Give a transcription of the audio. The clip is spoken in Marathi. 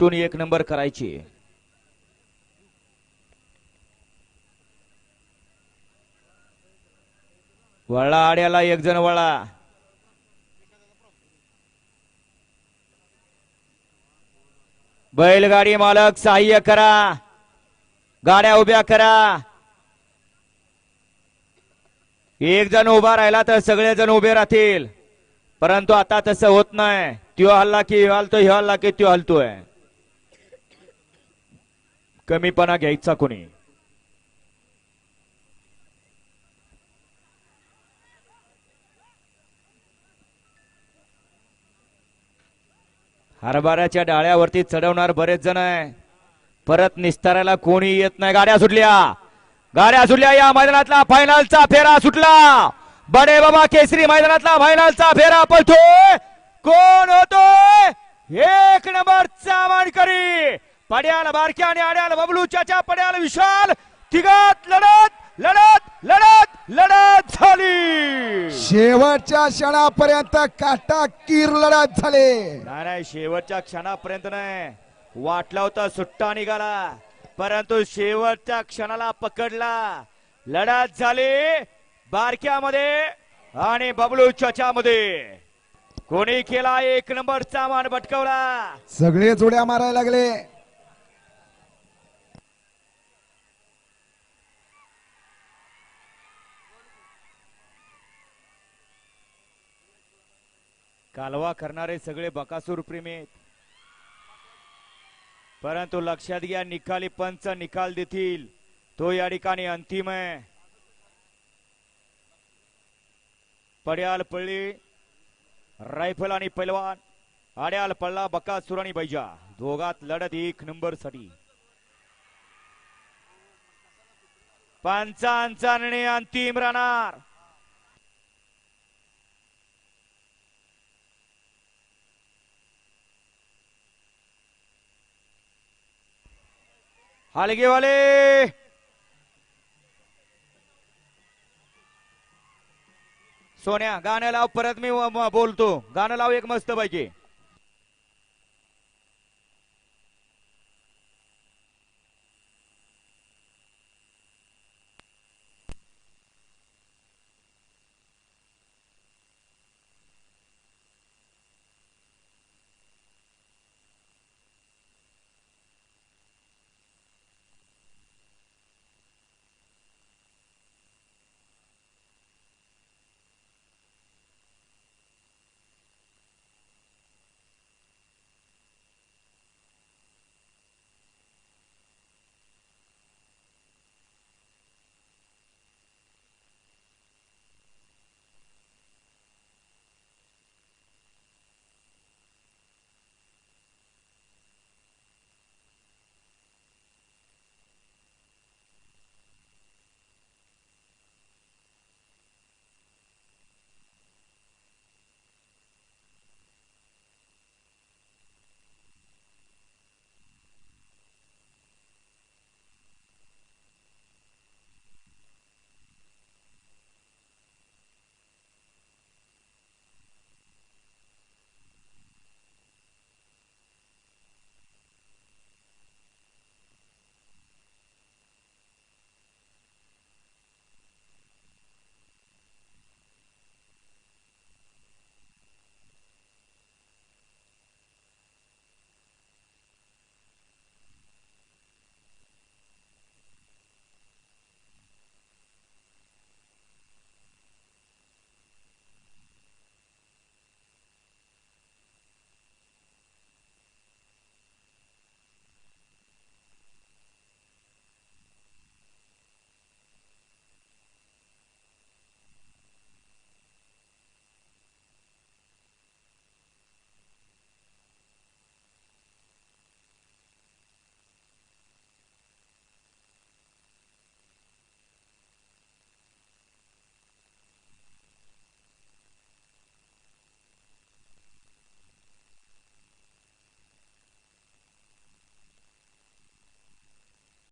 टून एक नंबर करायची. वळा आड्याला एक जण वळा. बैलगाडी मालक सहाय्य करा. गाड्या उभ्या करा. एक जण उभा राहिला तर सगळे जण उभे राहतील. परंतु आता तसं होत नाही. त्यो हल्ला की ह्यो ह्यो हल्ला की त्यो हलतोय. कमीपणा घ्यायचा कोणी? हरभऱ्याच्या डाळ्यावरती चढवणार बरेच जण आहे. परत निस्तारायला कोणी येत नाही. गाड्या सुटल्या. गाड्या सुटल्या. या मैदानातला फायनलचा फेरा सुटला. बडे बाबा केसरी मैदानातला फायनलचा फेरा पळतोय. कोण होतोय? एक नंबरचा मानकरी पड्याल बारक्या आणि आड्याल बबलू चाचा पड्याल विशाल तिघात लढत लढत लढत लढत झाली. शेवटच्या क्षणापर्यंत काटा कीर लढत झाले. नाही नाही शेवटच्या क्षणापर्यंत नाही. वाटला होता सुट्टा निघाला परंतु शेवटच्या क्षणाला पकडला. लढत झाली बारक्यामध्ये आणि बबलू चच्यामध्ये कोणी केला एक नंबरचा मान भटकवला? सगळे जोड्या मारायला लागले. कालवा करणारे सगळे बकासूर प्रेमी आहेत. परंतु लक्षात घ्या निकाली पंच निकाल देतील. तो या ठिकाणी अंतिम आहे. पड्याल पडली रायफल आणि पैलवान. आड्याल पडला बकासूर आणि बैजा. दोघात लढत एक नंबरसाठी पंचांचा निर्णय अंतिम राहणार. हलगेवाले सोन्या गाणं लाव परत मी बोलतो. गाणं लाव एक मस्त पैकी